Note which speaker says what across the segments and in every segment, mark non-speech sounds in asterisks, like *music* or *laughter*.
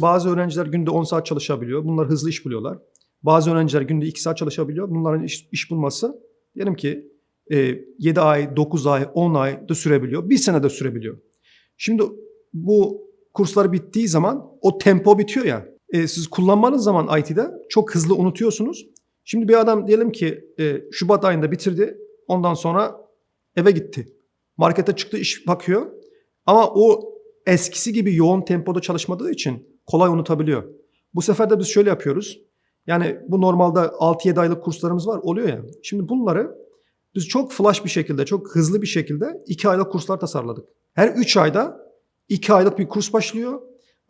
Speaker 1: Bazı öğrenciler günde 10 saat çalışabiliyor. Bunlar hızlı iş buluyorlar. Bazı öğrenciler günde 2 saat çalışabiliyor. Bunların iş, iş bulması diyelim ki e, 7 ay, 9 ay, 10 ay da sürebiliyor. Bir sene de sürebiliyor. Şimdi bu kurslar bittiği zaman o tempo bitiyor ya. E, siz kullanmanız zaman IT'de çok hızlı unutuyorsunuz. Şimdi bir adam diyelim ki e, Şubat ayında bitirdi. Ondan sonra eve gitti. Markete çıktı iş bakıyor. Ama o eskisi gibi yoğun tempoda çalışmadığı için kolay unutabiliyor. Bu sefer de biz şöyle yapıyoruz. Yani bu normalde 6-7 aylık kurslarımız var oluyor ya. Şimdi bunları biz çok flash bir şekilde, çok hızlı bir şekilde 2 aylık kurslar tasarladık. Her 3 ayda 2 aylık bir kurs başlıyor.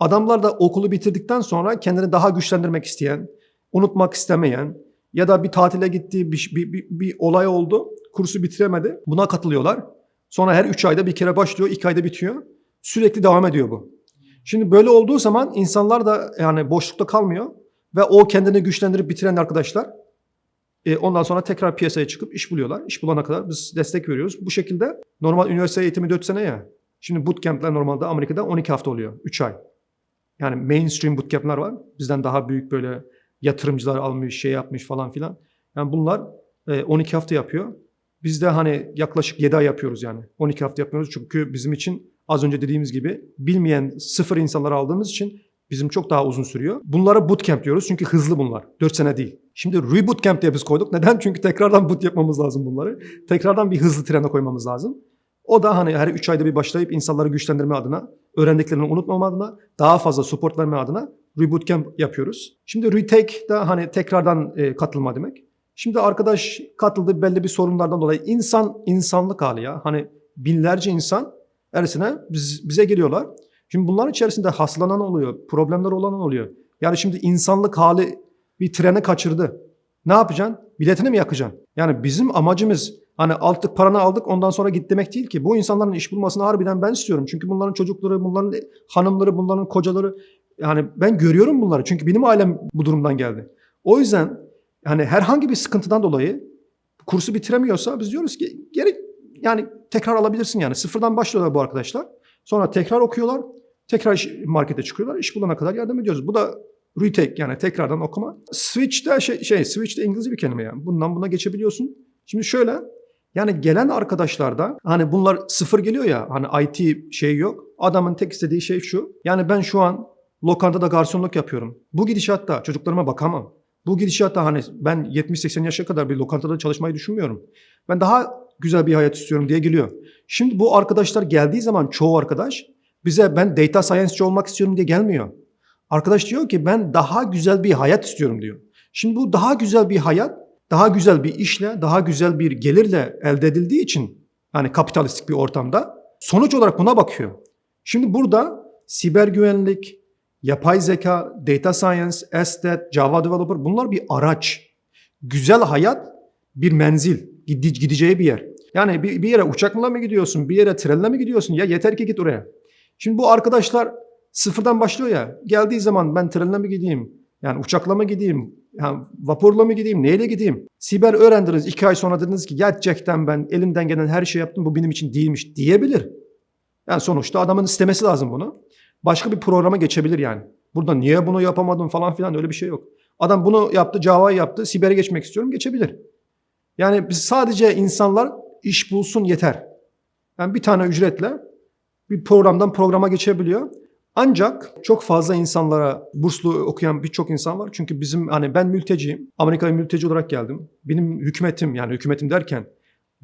Speaker 1: Adamlar da okulu bitirdikten sonra kendini daha güçlendirmek isteyen, unutmak istemeyen ya da bir tatile gittiği bir, bir, bir, bir olay oldu. Kursu bitiremedi. Buna katılıyorlar. Sonra her 3 ayda bir kere başlıyor, 2 ayda bitiyor. Sürekli devam ediyor bu. Şimdi böyle olduğu zaman insanlar da yani boşlukta kalmıyor ve o kendini güçlendirip bitiren arkadaşlar e, ondan sonra tekrar piyasaya çıkıp iş buluyorlar. İş bulana kadar biz destek veriyoruz. Bu şekilde normal üniversite eğitimi 4 sene ya. Şimdi bootcamp'ler normalde Amerika'da 12 hafta oluyor. 3 ay. Yani mainstream bootcamp'ler var. Bizden daha büyük böyle yatırımcılar almış, şey yapmış falan filan. Yani bunlar e, 12 hafta yapıyor. Biz de hani yaklaşık 7 ay yapıyoruz yani. 12 hafta yapıyoruz çünkü bizim için az önce dediğimiz gibi bilmeyen sıfır insanları aldığımız için bizim çok daha uzun sürüyor. Bunlara bootcamp diyoruz çünkü hızlı bunlar. 4 sene değil. Şimdi rebootcamp diye biz koyduk. Neden? Çünkü tekrardan boot yapmamız lazım bunları. Tekrardan bir hızlı trene koymamız lazım. O da hani her 3 ayda bir başlayıp insanları güçlendirme adına, öğrendiklerini unutmama adına, daha fazla support verme adına rebootcamp yapıyoruz. Şimdi retake da hani tekrardan e, katılma demek. Şimdi arkadaş katıldı belli bir sorunlardan dolayı insan insanlık hali ya. Hani binlerce insan her sene biz, bize geliyorlar. Şimdi bunların içerisinde hastalanan oluyor, problemler olan oluyor. Yani şimdi insanlık hali bir trene kaçırdı. Ne yapacaksın? Biletini mi yakacaksın? Yani bizim amacımız hani aldık paranı aldık ondan sonra git demek değil ki. Bu insanların iş bulmasını harbiden ben istiyorum. Çünkü bunların çocukları, bunların hanımları, bunların kocaları yani ben görüyorum bunları. Çünkü benim ailem bu durumdan geldi. O yüzden yani herhangi bir sıkıntıdan dolayı kursu bitiremiyorsa biz diyoruz ki geri yani tekrar alabilirsin yani. Sıfırdan başlıyorlar bu arkadaşlar. Sonra tekrar okuyorlar. Tekrar iş- markete çıkıyorlar. İş bulana kadar yardım ediyoruz. Bu da retake yani tekrardan okuma. Switch de şey, şey switch de İngilizce bir kelime yani. Bundan buna geçebiliyorsun. Şimdi şöyle yani gelen arkadaşlarda hani bunlar sıfır geliyor ya hani IT şey yok. Adamın tek istediği şey şu. Yani ben şu an lokantada garsonluk yapıyorum. Bu gidişatta çocuklarıma bakamam. Bu gidişatta hani ben 70-80 yaşa kadar bir lokantada çalışmayı düşünmüyorum. Ben daha güzel bir hayat istiyorum diye geliyor. Şimdi bu arkadaşlar geldiği zaman çoğu arkadaş bize ben data science'ci olmak istiyorum diye gelmiyor. Arkadaş diyor ki ben daha güzel bir hayat istiyorum diyor. Şimdi bu daha güzel bir hayat, daha güzel bir işle, daha güzel bir gelirle elde edildiği için yani kapitalistik bir ortamda sonuç olarak buna bakıyor. Şimdi burada siber güvenlik, yapay zeka, data science, estet, Java developer bunlar bir araç. Güzel hayat bir menzil, gide- gideceği bir yer. Yani bir, bir yere uçakla mı gidiyorsun, bir yere trenle mi gidiyorsun? Ya yeter ki git oraya. Şimdi bu arkadaşlar sıfırdan başlıyor ya. Geldiği zaman ben trenle mi gideyim? Yani uçakla mı gideyim? Yani vapurla mı gideyim? Neyle gideyim? Siber öğrendiniz. iki ay sonra dediniz ki gerçekten ben elimden gelen her şeyi yaptım. Bu benim için değilmiş diyebilir. Yani sonuçta adamın istemesi lazım bunu. Başka bir programa geçebilir yani. Burada niye bunu yapamadım falan filan öyle bir şey yok. Adam bunu yaptı, Java'yı yaptı, Siber'e geçmek istiyorum geçebilir. Yani biz sadece insanlar iş bulsun yeter. Yani bir tane ücretle bir programdan programa geçebiliyor. Ancak çok fazla insanlara burslu okuyan birçok insan var. Çünkü bizim hani ben mülteciyim. Amerika'ya mülteci olarak geldim. Benim hükümetim yani hükümetim derken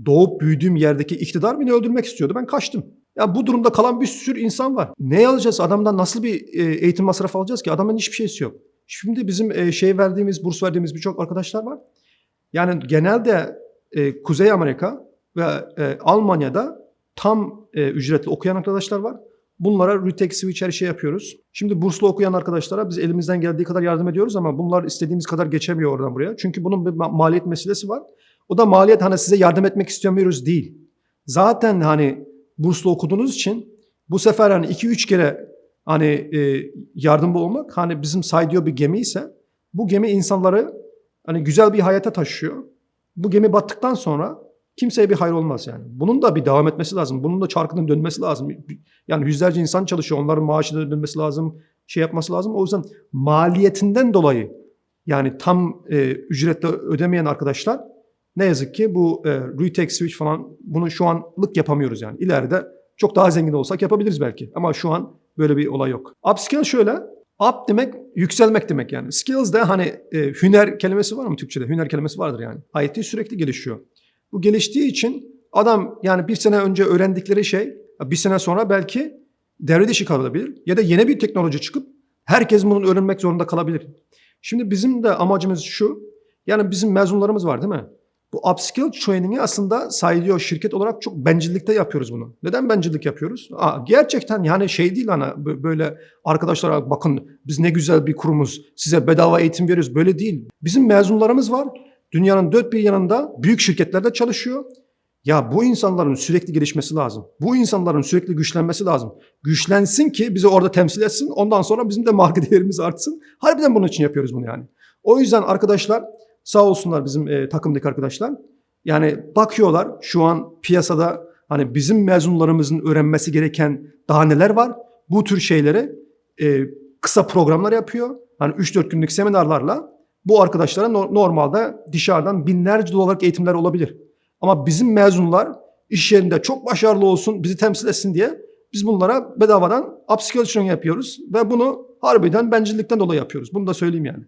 Speaker 1: doğup büyüdüğüm yerdeki iktidar beni öldürmek istiyordu. Ben kaçtım. Ya bu durumda kalan bir sürü insan var. Ne alacağız? Adamdan nasıl bir e, eğitim masrafı alacağız ki? Adamın hiçbir şeysi yok. Şimdi bizim e, şey verdiğimiz, burs verdiğimiz birçok arkadaşlar var. Yani genelde e, Kuzey Amerika ve e, Almanya'da tam e, ücretli okuyan arkadaşlar var. Bunlara retake switch her şey yapıyoruz. Şimdi burslu okuyan arkadaşlara biz elimizden geldiği kadar yardım ediyoruz ama bunlar istediğimiz kadar geçemiyor oradan buraya. Çünkü bunun bir ma- maliyet meselesi var. O da maliyet hani size yardım etmek istemiyoruz değil. Zaten hani burslu okuduğunuz için bu sefer hani 2-3 kere hani e, yardımcı olmak hani bizim saydığı bir gemi ise bu gemi insanları hani güzel bir hayata taşıyor. Bu gemi battıktan sonra kimseye bir hayır olmaz yani. Bunun da bir devam etmesi lazım. Bunun da çarkının dönmesi lazım. Yani yüzlerce insan çalışıyor. Onların maaşı da dönmesi lazım. Şey yapması lazım. O yüzden maliyetinden dolayı yani tam e, ücretle ödemeyen arkadaşlar ne yazık ki bu e, retake switch falan bunu şu anlık yapamıyoruz yani. İleride çok daha zengin olsak yapabiliriz belki. Ama şu an böyle bir olay yok. Upskill şöyle. Up demek yükselmek demek yani. Skills de hani e, hüner kelimesi var mı Türkçe'de? Hüner kelimesi vardır yani. IT sürekli gelişiyor. Bu geliştiği için adam yani bir sene önce öğrendikleri şey bir sene sonra belki devre dışı kalabilir. Ya da yeni bir teknoloji çıkıp herkes bunu öğrenmek zorunda kalabilir. Şimdi bizim de amacımız şu. Yani bizim mezunlarımız var değil mi? Bu upskill training'i aslında sayılıyor şirket olarak çok bencillikte yapıyoruz bunu. Neden bencillik yapıyoruz? Aa, gerçekten yani şey değil hani bö- böyle arkadaşlara bakın biz ne güzel bir kurumuz size bedava eğitim veriyoruz. Böyle değil. Bizim mezunlarımız var. Dünyanın dört bir yanında büyük şirketlerde çalışıyor. Ya bu insanların sürekli gelişmesi lazım. Bu insanların sürekli güçlenmesi lazım. Güçlensin ki bizi orada temsil etsin. Ondan sonra bizim de marka *laughs* değerimiz artsın. Harbiden bunun için yapıyoruz bunu yani. O yüzden arkadaşlar sağ olsunlar bizim e, takımdaki arkadaşlar. Yani bakıyorlar şu an piyasada hani bizim mezunlarımızın öğrenmesi gereken daha neler var. Bu tür şeyleri e, kısa programlar yapıyor. Hani 3-4 günlük seminerlarla bu arkadaşlara no- normalde dışarıdan binlerce dolarlık eğitimler olabilir. Ama bizim mezunlar iş yerinde çok başarılı olsun, bizi temsil etsin diye biz bunlara bedavadan upskill training yapıyoruz ve bunu harbiden bencillikten dolayı yapıyoruz. Bunu da söyleyeyim yani.